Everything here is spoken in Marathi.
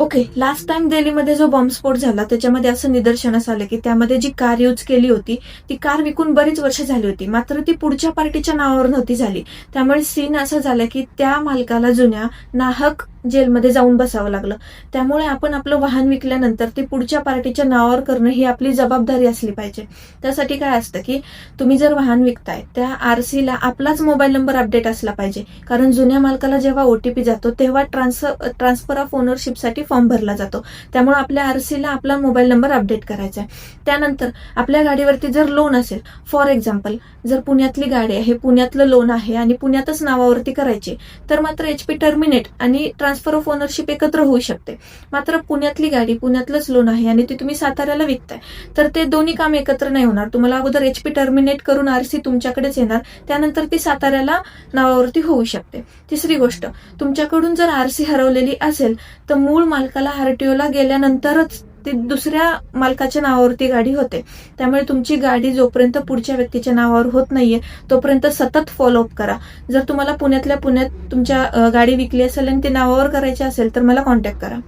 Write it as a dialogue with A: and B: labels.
A: ओके लास्ट टाइम दिल्लीमध्ये जो बॉम्बस्फोट झाला त्याच्यामध्ये असं निदर्शनास आलं की त्यामध्ये जी कार यूज केली होती ती कार विकून बरीच वर्ष झाली होती. मात्र ती पुढच्या पार्टीच्या नावावर नव्हती झाली. त्यामुळे सीन असं झालं की त्या मालकाला जुन्या नाहक जेलमध्ये जाऊन बसावं लागलं. त्यामुळे आपण आपलं वाहन विकल्यानंतर ती पुढच्या पार्टीच्या नावावर करणं ही आपली जबाबदारी असली पाहिजे. त्यासाठी काय असतं की तुम्ही जर वाहन विकताय त्या आरसीला आपलाच मोबाईल नंबर अपडेट असला पाहिजे. कारण जुन्या मालकाला जेव्हा ओटीपी जातो तेव्हा ट्रान्सफर ट्रान्सफर ऑफ ओनरशिपसाठी फॉर्म भरला जातो. त्यामुळे आपल्या आरसीला आपला मोबाईल नंबर अपडेट करायचा आहे. त्यानंतर आपल्या गाडीवरती जर लोन असेल फॉर एक्झाम्पल जर पुण्यातली गाडी आहे पुण्यातलं लोन आहे आणि पुण्यातच नावावरती करायची तर मात्र एचपी टर्मिनेट आणि ट्रान्सफर ऑफ ओनरशिप एकत्र होऊ शकते. मात्र पुण्यातली गाडी पुण्यातलंच लोन आहे आणि ती तुम्ही साताऱ्याला विकताय. तर ते दोन्ही काम एकत्र नाही होणार. तुम्हाला अगोदर एच पी टर्मिनेट करून आरसी तुमच्याकडेच येणार. त्यानंतर ती साताऱ्याला नावावरती होऊ शकते. तिसरी गोष्ट तुमच्याकडून जर आरसी हरवलेली असेल तर मूळ मालकाला आरटीओला गेल्यानंतरच ती दुसऱ्या मालकाच्या नावावरती गाडी होते. त्यामुळे तुमची गाडी जोपर्यंत पुढच्या व्यक्तीच्या नावावर होत नाहीये तोपर्यंत सतत फॉलोअप करा. जर तुम्हाला पुण्यातल्या पुण्यात तुमच्या गाडी विकली असेल आणि ती नावावर करायची असेल तर मला कॉन्टॅक्ट करा.